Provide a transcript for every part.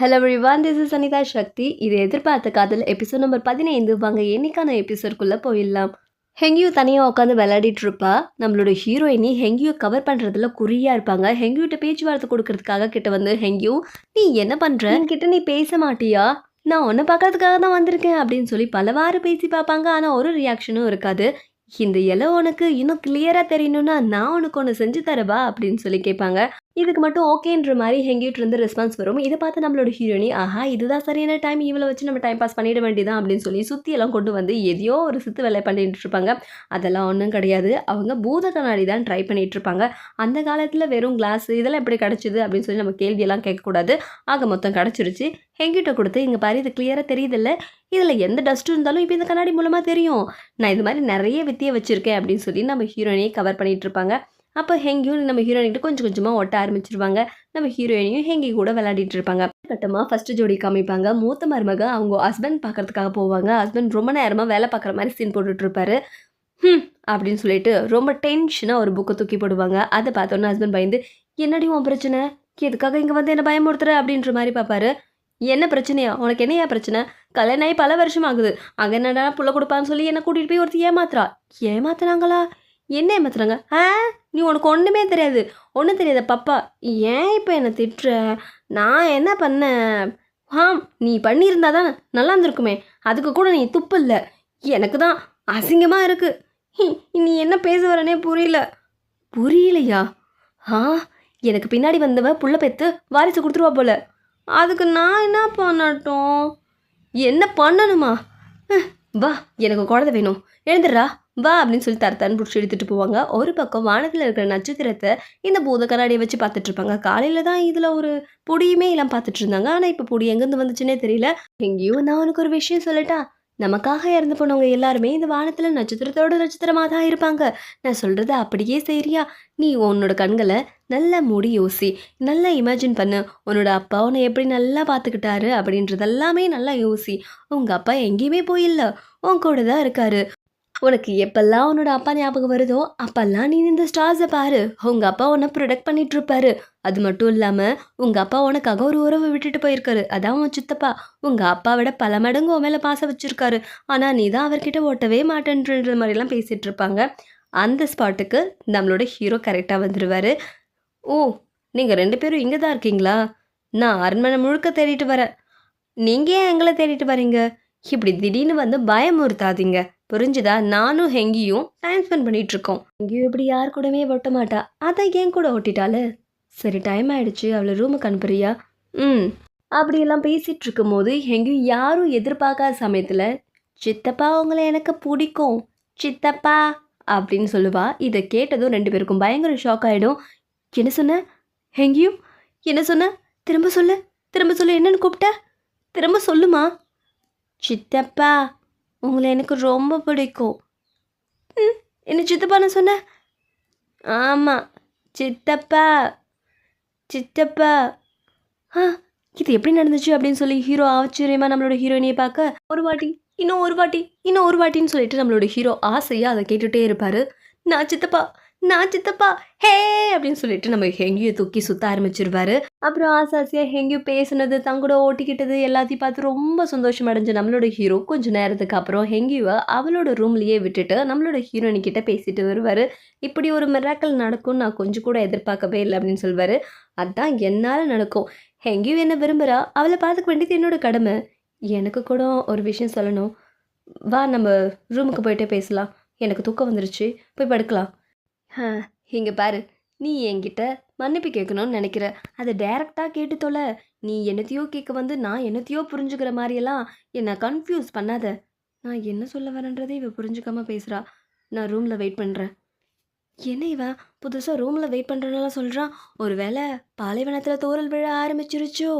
Hello Rivaan this is Anitha Sakthi இது எதிர்பார்த்த காதல் எபிசோட் நம்பர் பதினைந்து. வாங்க என்னைக்கான எபிசோட்குள்ளே போயிடலாம். ஹெங்கியூ தனியாக உட்காந்து விளையாடிட்டு இருப்பா. நம்மளோட ஹீரோயினி ஹெங்கியூ கவர் பண்ணுறதுல குறியாக இருப்பாங்க. ஹெங்கியூட்ட பேச்சுவார்த்தை கொடுக்கறதுக்காக கிட்ட வந்து ஹெங்கியூ நீ என்ன பண்ணுற கிட்ட நீ பேச மாட்டியா? நான் உன்னை பார்க்கறதுக்காக தான் வந்திருக்கேன். அப்படின்னு சொல்லி பலவாறு பேசி பார்ப்பாங்க. ஆனால் ஒரு ரியாக்ஷனும் இருக்காது. இந்த இலை உனக்கு இன்னும் கிளியராக தெரியணும்னா நான் உனக்கு ஒன்று செஞ்சு தரவா? அப்படின்னு சொல்லி கேட்பாங்க. இதுக்கு மட்டும் ஓகேன்ற மாதிரி ஹெங்கிட்டு இருந்து ரெஸ்பான்ஸ் வரும். இதை பார்த்து நம்மளோட ஹீரோனி ஆஹா இதுதான் சரியான டைம் இவளை வச்சு நம்ம டைம் பாஸ் பண்ணிட வேண்டியதான் அப்படின்னு சொல்லி சுற்றி எல்லாம் கொண்டு வந்து எதையோ ஒரு சித்து வேலை பண்ணிட்டு இருப்பாங்க. அதெல்லாம் ஒன்றும் கிடையாது. அவங்க பூத கண்ணாடி தான் ட்ரை பண்ணிட்டு இருப்பாங்க. அந்த காலத்தில் வெறும் கிளாஸ் இதெல்லாம் எப்படி கிடச்சிது அப்படின்னு சொல்லி நம்ம கேள்வியெல்லாம் கேட்கக்கூடாது. ஆக மொத்தம் கிடச்சிருச்சு. ஹெங்கிட்ட கொடுத்து இங்கே பாரு இது கிளியராக தெரியுதில்ல. இதில் எந்த டஸ்ட்டு இருந்தாலும் இப்போ இந்த கண்ணாடி மூலமாக தெரியும். நான் இது மாதிரி நிறைய வித்தியை வச்சுருக்கேன் அப்படின்னு சொல்லி நம்ம ஹீரோயினியை கவர் பண்ணிட்டு இருப்பாங்க. அப்போ ஹெங்கியும் நம்ம ஹீரோயின்கிட்ட கொஞ்சம் கொஞ்சமாக ஒட்ட ஆரம்பிச்சிருவாங்க. நம்ம ஹீரோயினையும் ஹெங்கி கூட விளையாடிட்டு இருப்பாங்க. கட்டமாக ஃபஸ்ட்டு ஜோடி காமிப்பாங்க. மூத்த மருமக அவங்க ஹஸ்பண்ட் பார்க்கறதுக்காக போவாங்க. ஹஸ்பண்ட் ரொம்ப நேரமாக வேலை பார்க்குற மாதிரி சீன் போட்டுட்ருப்பாரு ம் அப்படின்னு சொல்லிட்டு ரொம்ப டென்ஷனாக ஒரு புக்கை தூக்கி போடுவாங்க. அதை பார்த்தோன்னே ஹஸ்பண்ட் பயந்து என்னடி உன் பிரச்சனை? எதுக்காக இங்கே வந்து என்ன பயமுறுத்துற? அப்படின்ற மாதிரி பார்ப்பாரு. என்ன பிரச்சனையா? உனக்கு என்னையா பிரச்சனை? கல்யாணம் ஆகி பல வருஷம் ஆகுது. அங்கே என்னடா புள்ள கொடுப்பான்னு சொல்லி என்னை கூட்டிகிட்டு போய் ஒருத்தர் ஏமாத்துறா? ஏமாத்துறாங்களா? என்ன ஏமாத்துறாங்க? ஆ? நீ உனக்கு ஒன்றுமே தெரியாது. ஒன்றும் தெரியாத பாப்பா ஏன் இப்போ என்னை திட்டுற? நான் என்ன பண்ணேன் ஆ நீ பண்ணியிருந்தா தான் நல்லா இருந்திருக்குமே. அதுக்கு கூட நீ துப்பு இல்லை. எனக்கு தான் அசிங்கமாக இருக்குது ஹி, நீ என்ன பேச வரனே புரியல. புரியலையா? ஆ எனக்கு பின்னாடி வந்தவ புள்ள பெத்து வாரிசு கொடுத்துருவா போல. அதுக்கு நான் என்ன பண்ணட்டும்? என்ன பண்ணணுமா? வா எனக்கு குழந்தை வேணும். எழுந்துடுறா. வா அப்படின்னு சொல்லி தரத்தான்னு பிடிச்சி எடுத்துகிட்டு போவாங்க. ஒரு பக்கம் வானத்தில் இருக்கிற நட்சத்திரத்தை இந்த பூத கண்ணாடியை வச்சு பார்த்துட்டு இருப்பாங்க. காலையில் தான் இதில் ஒரு பொடியுமே எல்லாம் பார்த்துட்டு இருந்தாங்க. ஆனால் இப்போ பொடி எங்கேருந்து வந்துச்சுன்னே தெரியல. எங்கேயும் நான் உனக்கு ஒரு விஷயம் சொல்லட்டா. நமக்காக இறந்து போனவங்க எல்லாருமே இந்த வானத்தில் நட்சத்திரத்தோட நட்சத்திரமாக தான் இருப்பாங்க. நான் சொல்கிறது அப்படியே சரியா நீ உன்னோட கண்களை நல்லா மூடி யோசி நல்லா இமேஜின் பண்ணு. உன்னோட அப்பா உன்னை எப்படி நல்லா பார்த்துக்கிட்டாரு அப்படின்றது எல்லாமே நல்லா யோசி. உங்கள் அப்பா எங்கேயுமே போயில்ல. உன் கூட தான் இருக்காரு. உனக்கு எப்பெல்லாம் உன்னோட அப்பா ஞாபகம் வருதோ அப்பெல்லாம் நீ இந்த ஸ்டார்ஸை பாரு. உங்கள் அப்பா உன்னை ப்ரொடெக்ட் பண்ணிட்டு இருப்பாரு. அது மட்டும் இல்லாமல் உங்கள் அப்பா உனக்காக ஒரு உறவை விட்டுட்டு போயிருக்காரு. அதான் உன் சித்தப்பா. உங்கள் அப்பாவோட பல மடங்கு உன் மேலே பாசம் வச்சுருக்காரு. ஆனால் நீ தான் அவர்கிட்ட ஓட்டவே மாட்டேன்ற மாதிரிலாம் பேசிகிட்டு இருப்பாங்க. அந்த ஸ்பாட்டுக்கு நம்மளோட ஹீரோ கரெக்டாக வந்துடுவார் ஓ நீங்கள் ரெண்டு பேரும் இங்கே தான் இருக்கீங்களா? நான் அரண்மனை முழுக்க தேடிட்டு வரேன். நீங்கள் ஏன் எங்களை தேடிட்டு வரீங்க? இப்படி திடீர்னு வந்து பயமுறுத்தாதீங்க. புரிஞ்சுதா? நானும் ஹெங்கியும் டைம் ஸ்பெண்ட் பண்ணிட்டு இருக்கோம். ஹெங்கியும் இப்படி யார் கூடவே ஒட்ட மாட்டா. அதான் ஏன் கூட ஒட்டிட்டாளு? சரி டைம் ஆயிடுச்சு. அவளை ரூமுக்கு அனுப்புறியா? ம். அப்படியெல்லாம் பேசிகிட்டு இருக்கும்போது எங்கேயும் யாரும் எதிர்பார்க்காத சமயத்தில் சித்தப்பா உங்களை எனக்கு பிடிக்கும். சித்தப்பா அப்படின்னு சொல்லுவா. இதை கேட்டதும் ரெண்டு பேருக்கும் பயங்கர ஷாக் ஆகிடும் என்ன சொன்ன? எங்கேயும்? என்ன சொன்ன? திரும்ப சொல்லு. திரும்ப சொல்லு. என்னன்னு கூப்பிட்ட? திரும்ப சொல்லுமா? சித்தப்பா உங்களை எனக்கு ரொம்ப பிடிக்கும். ம் என்ன சித்தப்பான்னு சொன்ன? ஆமாம் சித்தப்பா சித்தப்பா. ஆ இது எப்படி நடந்துச்சு அப்படின்னு சொல்லி ஹீரோ ஆச்சரியமாக நம்மளோட ஹீரோயினியை பார்க்க ஒரு வாட்டி இன்னும் ஒரு வாட்டி இன்னும் ஒரு வாட்டின்னு சொல்லிட்டு நம்மளோட ஹீரோ ஆசையாக அதை கேட்டுகிட்டே இருப்பார். நான் சித்தப்பா நான் சித்தப்பா ஹே அப்படின்னு சொல்லிட்டு நம்ம ஹெங்கியை தூக்கி சுத்த ஆரம்பிச்சிருவாரு. அப்புறம் ஆசை ஆசையாக ஹெங்கியும் பேசுனது தங்கூட ஓட்டிக்கிட்டது எல்லாத்தையும் பார்த்து ரொம்ப சந்தோஷம் அடைஞ்ச நம்மளோட ஹீரோ கொஞ்ச நேரத்துக்கு அப்புறம் ஹெங்கியை அவளோட ரூம்லேயே விட்டுட்டு நம்மளோட ஹீரோயினி கிட்ட பேசிட்டு வருவார். இப்படி ஒரு மிராக்கல் நடக்கும் நான் கொஞ்சம் கூட எதிர்பார்க்கவே இல்லை அப்படின்னு சொல்வார். அதான் என்னால் நடக்கும். ஹெங்கியும் என்ன விரும்புகிறா அவளை பார்த்துக்க வேண்டியது என்னோட கடமை. எனக்கு கூட ஒரு விஷயம் சொல்லணும். வா நம்ம ரூமுக்கு போயிட்டே பேசலாம். எனக்கு தூக்கம் வந்துருச்சு. போய் படுக்கலாம். இங்கே பாரு. நீ என்கிட்ட மன்னிப்பு கேட்கணும்னு நினைக்கிற. அதை டைரெக்டாக கேட்டு தொலை. நீ என்னத்தையோ கேட்க வந்து நான் என்னத்தையோ புரிஞ்சுக்கிற மாதிரியெல்லாம் என்னை கன்ஃபியூஸ் பண்ணாத. நான் என்ன சொல்ல வரேன்றதை இவ புரிஞ்சுக்காம பேசுகிறா நான் ரூமில் வெயிட் பண்ணுறேன் என்ன இவன் புதுசாக ரூமில் வெயிட் பண்ணுறனால சொல்கிறான் ஒருவேளை பாலைவனத்தில் தோரல் விழ ஆரம்பிச்சிருச்சோ?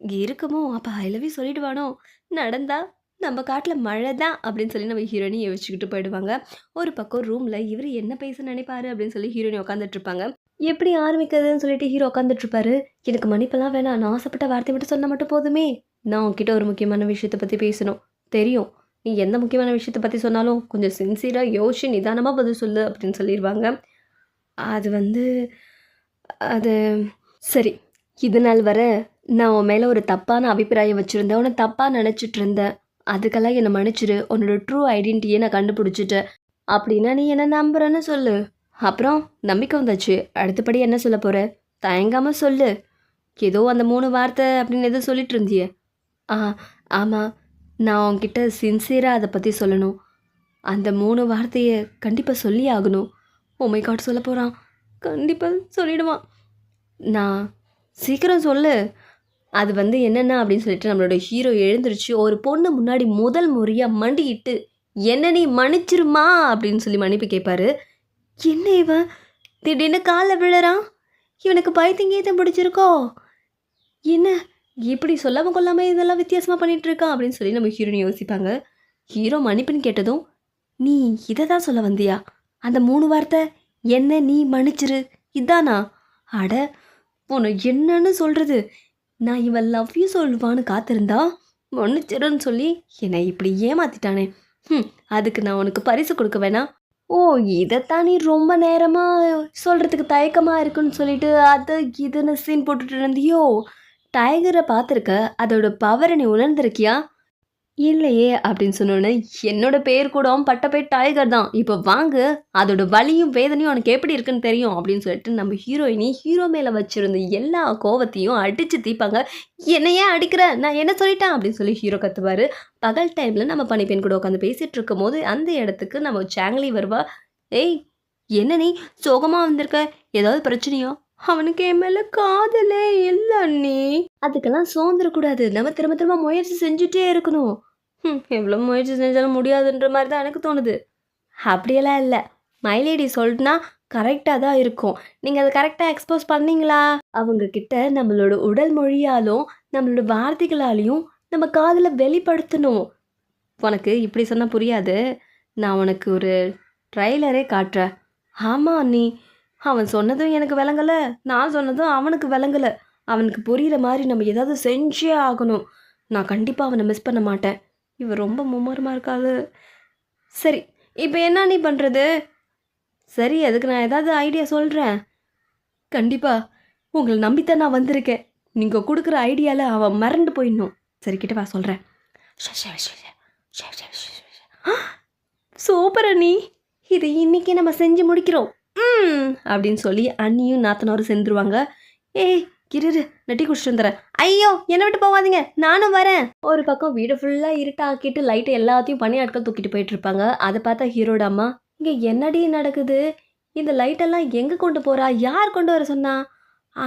இருக்குமோ? அப்போ ஐ லவ் யூ சொல்லிடுவானோ? நடந்தா நம்ம காட்டில் மழை தான் அப்படின்னு சொல்லி நம்ம ஹீரோயினி யோசிச்சுக்கிட்டு போயிடுவாங்க. ஒரு பக்கம் ரூமில் இவர் என்ன பேச நினைப்பாரு அப்படின்னு சொல்லி ஹீரோயினி உட்காந்துட்டு இருப்பாங்க. எப்படி ஆரம்பிக்கிறதுன்னு சொல்லிட்டு ஹீரோ உட்காந்துட்டு இருப்பாரு. எனக்கு மன்னிப்பெல்லாம் வேணாம். நான் ஆசைப்பட்ட வார்த்தை மட்டும் சொன்னால் மட்டும் போதுமே. நான் உன்கிட்ட ஒரு முக்கியமான விஷயத்தை பற்றி பேசணும். தெரியும். நீ எந்த முக்கியமான விஷயத்தை பற்றி சொன்னாலும் கொஞ்சம் சின்சியராக யோசிச்சு நிதானமாக பதில் சொல்லு அப்படின்னு சொல்லிடுவாங்க. அது வந்து அது சரி. இது நாள் வர நான் உன் மேலே ஒரு தப்பான அபிப்பிராயம் வச்சுருந்தேன். உன்னை தப்பாக நினச்சிட்டு இருந்தேன். அதுக்கெல்லாம் என்னை மன்னிச்சிடு உன்னோட ட்ரூ ஐடென்டிட்டியை நான் கண்டுபிடிச்சிட்டேன். அப்படின்னா நீ என்ன நம்புறேன்னு சொல்லு. அப்புறம் நம்பிக்கை வந்தாச்சு. அடுத்தபடி என்ன சொல்ல போற? தயங்காமல் சொல்லு. ஏதோ அந்த மூணு வார்த்தை அப்படின்னு எதுவும் சொல்லிட்டு இருந்தியே. ஆ ஆமாம் நான் உங்ககிட்ட சின்சியராக அதை பற்றி சொல்லணும். அந்த மூணு வார்த்தையை கண்டிப்பாக சொல்லி ஆகணும். Oh உமை காட் சொல்ல போகிறான் கண்டிப்பாக சொல்லிடுவான். நான் சீக்கிரம் சொல்லு. அது வந்து என்னென்ன அப்படின்னு சொல்லிட்டு நம்மளோட ஹீரோ எழுந்திருச்சு ஒரு பொண்ணு முன்னாடி முதல் முறையாக மண்டியிட்டு என்ன நீ மன்னிச்சிருமா? அப்படின்னு சொல்லி மன்னிப்பு கேட்பாரு என்ன இவன் திடீர்னு காலில் விழறான்? இவனுக்கு பயத்திங்கேதம் பிடிச்சிருக்கோ? என்ன? இப்படி சொல்லாமல் கொள்ளாமல் இதெல்லாம் வித்தியாசமாக பண்ணிகிட்ருக்கான் இருக்கான் அப்படின்னு சொல்லி நம்ம ஹீரோனி யோசிப்பாங்க. ஹீரோ மன்னிப்புன்னு கேட்டதும் நீ இதை தான் சொல்ல வந்தியா? அந்த மூணு வார்த்தை என்ன நீ மன்னிச்சிரு இதானா? அட உன்னை என்னன்னு சொல்கிறது நான் இவன் லவ் யூ சொல்லுவான்னு காத்திருந்தா மன்னிச்சிருன்னு சொல்லி என்னை இப்படி ஏமாத்திட்டானே. ம் அதுக்கு நான் உனக்கு பரிசு கொடுக்க வேணாம் ஓ இதைத்தான் நீ ரொம்ப நேரமாக சொல்கிறதுக்கு தயக்கமாக இருக்குன்னு சொல்லிட்டு அது இதுன்னு சீன் போட்டுட்டு இருந்தியோ? டைகரை பார்த்துருக்க அதோட பவரை நீ உணர்ந்திருக்கியா? இல்லையே அப்படின்னு சொன்னோன்னே என்னோட பேர் கூட பட்ட டைகர் தான். இப்போ வாங்கு அதோட வலியும் வேதனையும் உனக்கு எப்படி இருக்குன்னு தெரியும் அப்படின்னு சொல்லிட்டு நம்ம ஹீரோயினி ஹீரோ மேலே வச்சிருந்த எல்லா கோவத்தையும் அடித்து தீப்பாங்க என்னையே அடிக்கிற நான் என்ன சொல்லிட்டேன் அப்படின்னு சொல்லி ஹீரோ கத்துவார். பகல் டைமில் நம்ம பனிப்பெண் கூட உட்காந்து பேசிகிட்டு இருக்கும் போது அந்த இடத்துக்கு நம்ம சாங்லி வருவா. ஏய் என்ன நீ? சோகமாக வந்திருக்க? ஏதாவது பிரச்சனையோ? அவனுக்கு என் மேலே காதலே இல்லை நீ அதுக்கெல்லாம் சோர்ந்துடக்கூடாது நம்ம திரும்ப திரும்ப முயற்சி செஞ்சுட்டே இருக்கணும். ம் எவ்வளோ முயற்சி செஞ்சாலும் முடியாதுன்ற மாதிரி தான் எனக்கு தோணுது. அப்படியெல்லாம் இல்லை. மைலேடி சொல்லிட்டுனா கரெக்டாக தான் இருக்கும். நீங்கள் அதை கரெக்டாக எக்ஸ்போஸ் பண்ணீங்களா? அவங்க கிட்ட நம்மளோட உடல் மொழியாலும் நம்மளோட வார்த்தைகளாலையும் நம்ம காதில் வெளிப்படுத்தணும். உனக்கு இப்படி சொன்னால் புரியாது. நான் உனக்கு ஒரு ட்ரைலரே காட்டுறேன். ஆமாம் நீ அவன் சொன்னதும் எனக்கு விளங்கலை. நான் சொன்னதும் அவனுக்கு விளங்கலை. அவனுக்கு புரிகிற மாதிரி நம்ம ஏதாவது செஞ்சே ஆகணும். நான் கண்டிப்பாக அவனை மிஸ் பண்ண மாட்டேன். இவன் ரொம்ப மும்மரமாக இருக்காது சரி இப்போ என்ன நீ பண்ணுறது சரி அதுக்கு நான் ஏதாவது ஐடியா சொல்கிறேன் கண்டிப்பாக உங்களை நம்பித்தான் நான் வந்திருக்கேன். நீங்கள் கொடுக்குற ஐடியாவில் அவன் மறந்து போயிடணும். சரி கிட்ட வா சொல்கிறேன் சூப்பர் அண்ணி இது இன்றைக்கி நம்ம செஞ்சு முடிக்கிறோம். ம் அப்படின்னு சொல்லி அண்ணியும் நாத்தனாரும் செஞ்சுருவாங்க ஏய் கிரு நட்டி குடிச்சிட்டு வந்துடுறேன். ஐயோ என்னை விட்டு போகாதீங்க நானும் வரேன். ஒரு பக்கம் வீடு ஃபுல்லாக இருட்டாக்கிட்டு லைட்டு எல்லாத்தையும் பணியாட்கள் ஆட்கள் தூக்கிட்டு போயிட்டு இருப்பாங்க. அதை பார்த்தா ஹீரோட அம்மா இங்கே என்னடி நடக்குது? இந்த லைட்டெல்லாம் எங்கே கொண்டு போகிறா யார் கொண்டு வர சொன்னா? ஆ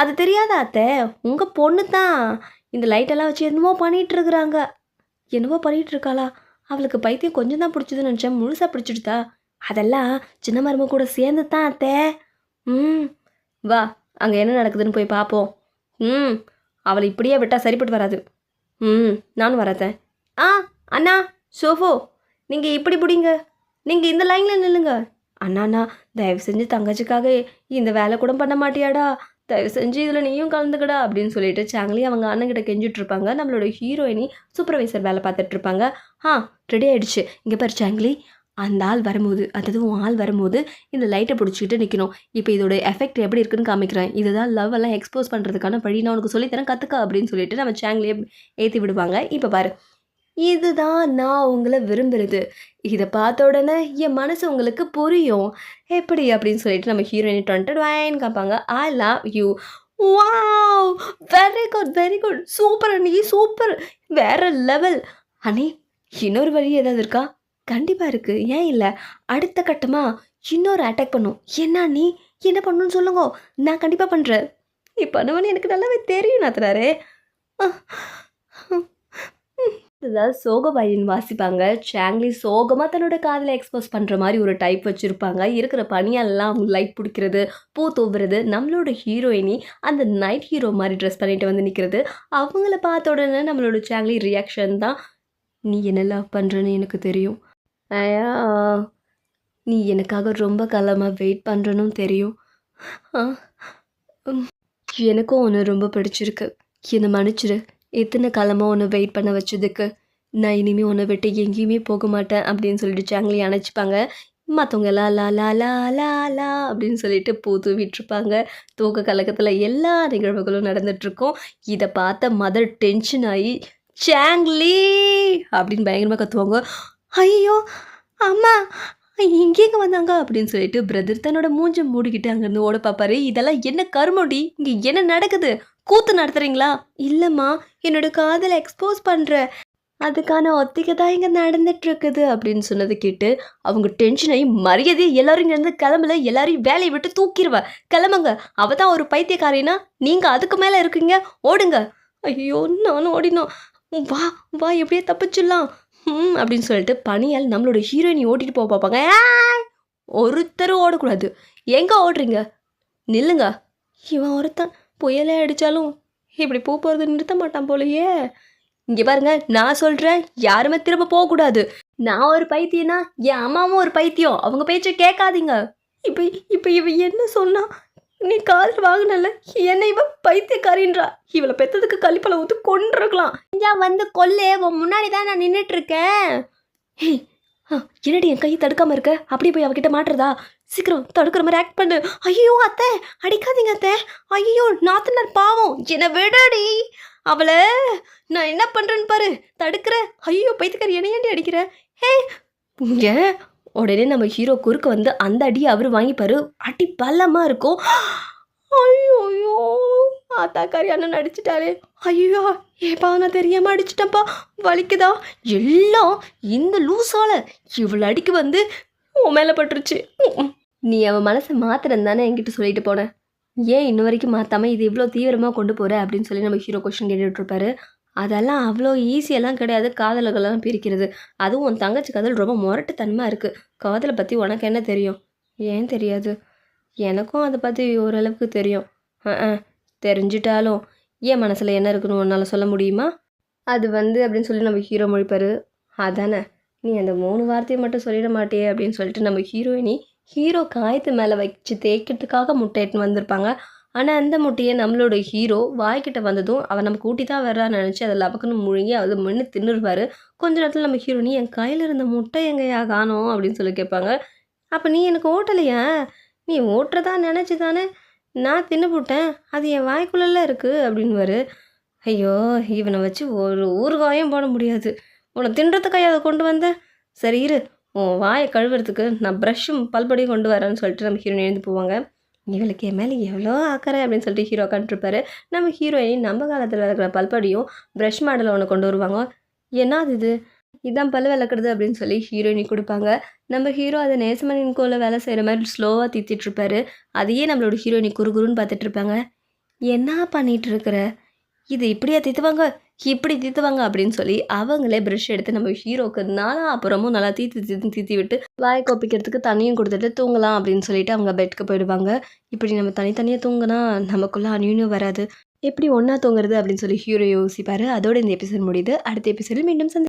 அது தெரியாதா அத்தை? உங்கள் பொண்ணு தான். இந்த லைட்டெல்லாம் வச்சு என்னமோ பண்ணிட்டு இருக்கிறாங்க. என்னவோ பண்ணிகிட்ருக்காளா இருக்காளா? அவளுக்கு பைத்தியம் கொஞ்சம் தான் பிடிச்சதுன்னு நினச்சேன். முழுசாக பிடிச்சிடுதா? அதெல்லாம் சின்ன மருமக கூட சேர்ந்து தான் அத்தை. ம். வா அங்கே என்ன நடக்குதுன்னு போய் பார்ப்போம் ம். அவளை இப்படியே விட்டால் சரிப்பட்டு வராது. ம் நானும் வரத்தேன் ஆ அண்ணா சோஃபோ நீங்கள் இப்படி பிடிங்க. நீங்கள் இந்த லைனில் நில்லுங்க. அண்ணா அண்ணா தயவு செஞ்சு தங்கச்சிக்காக இந்த வேலை கூட பண்ண மாட்டியாடா. தயவு செஞ்சு இதில் நீயும் கலந்துக்கடா அப்படின்னு சொல்லிட்டு சாங்லி அவங்க அண்ணன்கிட்ட கெஞ்சிட்டு இருப்பாங்க நம்மளோட ஹீரோயினி சூப்பர்வைசர் வேலை பார்த்துட்ருப்பாங்க ஆ ரெடி ஆகிடுச்சு இங்கே பாரு சாங்லி அந்த ஆள் வரும்போது அதாவது உன் ஆள் வரும்போது இந்த லைட்டை பிடிச்சிக்கிட்டு நிற்கணும் இப்போ இதோட எஃபெக்ட் எப்படி இருக்குன்னு காமிக்கிறேன். இதுதான் லவ் எல்லாம் எக்ஸ்போஸ் பண்ணுறதுக்கான வழி. நான் உனக்கு சொல்லித்தரேன் கற்றுக்க அப்படின்னு சொல்லிட்டு நம்ம சேனலையே ஏற்றி விடுவாங்க. இப்போ பாரு. இதுதான் நான் உங்களை விரும்புறது. இதை பார்த்த உடனே என் மனசு உங்களுக்கு புரியும். எப்படி அப்படின்னு சொல்லிட்டு நம்ம ஹீரோயின் டுவெண்ட்டி டுவைன் காப்பாங்க I love you wow very good very good super அண்ணி சூப்பர் வேற லெவல் அண்ணி இன்னொரு வழி ஏதாவது இருக்கா? கண்டிப்பாக இருக்குது ஏன் இல்லை? அடுத்த கட்டமாக இன்னொரு அட்டாக் பண்ணும். என்ன நீ என்ன பண்ணணும்னு சொல்லுங்க. நான் கண்டிப்பாக பண்ணுறேன் நீ பண்ணுவேன்னு எனக்கு நல்லாவே தெரியும் நாத்தனாரே. ஏதாவது சோக வயலின் வாசிப்பாங்க. சாங்லி சோகமாக தன்னோட காதில் எக்ஸ்போஸ் பண்ணுற மாதிரி ஒரு டைப் வச்சுருப்பாங்க. இருக்கிற பனியெல்லாம் லைட் பிடிக்கிறது பூ தூவுறது நம்மளோட ஹீரோயினி அந்த நைட் ஹீரோ மாதிரி ட்ரெஸ் பண்ணிட்டு வந்து நிற்கிறது அவங்கள பார்த்த உடனே நம்மளோட சாங்லி ரியாக்ஷன் தான் நீ என்ன லவ் பண்ணுறன்னு எனக்கு தெரியும். நீ எனக்காக ரொம்ப காலமாக வெயிட் பண்ணுறனும் தெரியும். எனக்கும் உன்னை ரொம்ப பிடிச்சிருக்கு. என்னை மன்னிச்சிரு. எத்தனை காலமாக உன்னை வெயிட் பண்ண வச்சதுக்கு? நான் இனிமேல் உன்னை விட்டு எங்கேயுமே போக மாட்டேன் அப்படின்னு சொல்லிட்டு சாங்லி அணைச்சிப்பாங்க. மற்றவங்க லா லா லா லா லா லா அப்படின்னு சொல்லிட்டு பூ தூவிட்டுருப்பாங்க. தூக்க கலக்கத்தில் எல்லா நிகழ்வுகளும் நடந்துகிட்ருக்கோம் இதை பார்த்த மதர் டென்ஷன் ஆகி சாங்லி அப்படின்னு பயங்கரமாக கற்றுவாங்க ஐயோ அம்மா இங்கேங்க வந்தாங்க? அப்படின்னு சொல்லிட்டு பிரதர் தன்னோட மூஞ்ச மூடிக்கிட்டு அங்கேருந்து ஓட பார்ப்பாரு இதெல்லாம் என்ன கருமடி இங்கே என்ன நடக்குது? கூத்து நடத்துறீங்களா? இல்லைம்மா என்னோட காதலை எக்ஸ்போஸ் பண்ணுற அதுக்கான ஒத்திகை தான் இங்கே நடந்துட்டு இருக்குது அப்படின்னு சொன்னது கேட்டு அவங்க டென்ஷன் ஆகி மரியாதையை எல்லாரும் இங்கேருந்து கிளம்பல. எல்லாரையும் வேலையை விட்டு தூக்கிடுவேன் கிளம்புங்க. அவ தான் ஒரு பைத்தியக்காரினா நீங்கள் அதுக்கு மேலே இருக்கீங்க. ஓடுங்க. ஐயோ நானும் ஓடினோம். வா வா எப்படியே தப்பிச்சிடலாம். அப்படின்னு சொல்லிட்டு பனியால் நம்மளோட ஹீரோயினி ஓட்டிட்டு போக பார்ப்பாங்க. ஒருத்தரும் ஓடக்கூடாது. எங்கே ஓடுறீங்க? நில்லுங்க. இவன் ஒருத்தன் புயலே அடித்தாலும் இப்படி பூ போகிறது நிறுத்த மாட்டான் போலயே. இங்கே பாருங்க நான் சொல்கிறேன் யாருமே திரும்ப போகக்கூடாது. நான் ஒரு பைத்தியனா என் அம்மாவும் ஒரு பைத்தியம். அவங்க பேச்சை கேட்காதீங்க. இப்போ இப்போ இவன் என்ன சொன்னால் நீ காதில் வாங்கினல என்ன இவ பைத்தியக்காரின்றா. இவளை பெத்ததுக்கு கழிப்பலை ஊற்றி கொண்டிருக்கலாம் இஞ்சா வந்து கொல்லு. உன் முன்னாடி தான் நான் நின்றுட்டு இருக்கேன் ஹே என்னடி என் கை தடுக்காம இருக்க? அப்படியே போய் அவகிட்ட மாட்டுறதா? சீக்கிரம் தடுக்கிற மாதிரி ஆக்ட் பண்ணு. ஐயோ அத்தை அடிக்காதீங்க அத்தை. ஐயோ நாத்தனார் பாவம். என்னை விடடி. அவளை நான் என்ன பண்ணுறேன்னு பாரு. தடுக்கிற. ஐயோ பைத்தியக்காரி என்னை ஏன்டி அடிக்கிற? ஹே இங்கே உடனே நம்ம ஹீரோ குறுக்க வந்து அந்த அடியை அவர் வாங்கிப்பாரு. அடி பள்ளமாக இருக்கும். ஐயோ ஐயோ. ஆத்தாக்காரி அண்ணன் அடிச்சிட்டாரே ஐயோ ஏப்பா நான் தெரியாமல் அடிச்சிட்டேன்ப்பா. வலிக்குதா? எல்லாம் இந்த லூஸால் இவ்வளோ அடிக்கு வந்து உன் மேலே பட்டுருச்சு. நீ அவன் மனசை மாத்திரம் தானே என்கிட்ட சொல்லிட்டு போனேன் ஏன் இன்ன வரைக்கும் மாற்றாமல் இது இவ்வளோ தீவிரமாக கொண்டு போகிற அப்படின்னு சொல்லி நம்ம ஹீரோ கொஷின் கேட்டுட்ருப்பாரு அதெல்லாம் அவ்வளோ ஈஸியெல்லாம் கிடையாது. காதலர்களெல்லாம் பிரிக்கிறது. அதுவும் உன் தங்கச்சி காதல் ரொம்ப முரட்டுத்தனமாக இருக்குது காதலை பற்றி உனக்கு என்ன தெரியும்? ஏன் தெரியாது? எனக்கும் அதை பற்றி ஓரளவுக்கு தெரியும். அஹ், தெரிஞ்சிட்டாலும் ஏன் மனசில் என்ன இருக்குன்னு உன்னால் சொல்ல முடியுமா? அது வந்து அப்படின்னு சொல்லி நம்ம ஹீரோ மொழிப்பாரு அதானே? நீ அந்த மூணு வார்த்தையை மட்டும் சொல்லிட மாட்டியே அப்படின்னு சொல்லிட்டு நம்ம ஹீரோயினி ஹீரோ காயத்து மேலே வச்சு தேய்க்கிறதுக்காக முட்டை எடுத்துன்னு வந்திருப்பாங்க. ஆனால் அந்த முட்டையை நம்மளோட ஹீரோ வாய்க்கிட்ட வந்ததும் அவன் நம்ம கூட்டி தான் வர்றான்னு நினச்சி அதை லபக்குன்னு முழுங்கி அதை மென்று தின்னுருவார். கொஞ்ச நேரத்தில் நம்ம ஹீரோனி என் கையில் இருந்த முட்டை எங்கேயா காணும்? அப்படின்னு சொல்லி கேட்பாங்க. அப்போ நீ எனக்கு ஓட்டலையா? நீ ஓட்டுறதா நினச்சி தானே நான் தின்னுபுட்டேன் அது என் வாய்க்குள்ளெல்லாம் இருக்குது அப்படின்வாரு ஐயோ இவனை வச்சு ஒரு ஊறுகாயும் போட முடியாது. உன்னை தின்றதுக்காக அதை கொண்டு வந்தேன் சரி இரு. உன் வாயை கழுவுறதுக்கு நான் ப்ரஷ்ஷும் பல்படியும் கொண்டு வரேன்னு சொல்லிட்டு நம்ம ஹீரோயின் எழுந்து போவாங்க. இவளுக்கு என் மேலே எவ்வளோ அக்கறை அப்படின்னு சொல்லிட்டு ஹீரோ உட்காந்துருப்பாரு நம்ம ஹீரோயின் நம்ம காலத்தில் இருக்கிற பல்படியும் ப்ரஷ் மாடலை ஒன்று கொண்டு வருவாங்க. என்ன அது இது? இதான் பல் விளக்குறது அப்படின்னு சொல்லி ஹீரோயினி கொடுப்பாங்க. நம்ம ஹீரோ அதை நேசமணின் கோல வேலை செய்கிற மாதிரி ஸ்லோவாக தீத்திட்டு அதையே நம்மளோட ஹீரோயினி குறுகுருன்னு பார்த்துட்ருப்பாங்க என்ன பண்ணிகிட்ருக்குற இருக்கிற? இது இப்படியா தித்துவாங்க? இப்படி தீத்துவாங்க அப்படின்னு சொல்லி அவங்களே ப்ரஷ் எடுத்து நம்ம ஹீரோக்கு நாலா அப்புறமும் நல்லா தீத்து தீத்து தீத்தி விட்டு வாய் கோப்பிக்கிறதுக்கு தண்ணியும் கொடுத்துட்டு தூங்கலாம் அப்படின்னு சொல்லிட்டு அவங்க பெட்க்கு போயிடுவாங்க. இப்படி நம்ம தனித்தனியாக தூங்கினா நமக்குள்ள அணியும் வராது. எப்படி ஒன்றா தூங்குறது அப்படின்னு சொல்லி ஹீரோ யோசிப்பாரு. அதோட இந்த எபிசோட் முடியுது. அடுத்த எபிசோடில் மீண்டும் சந்தி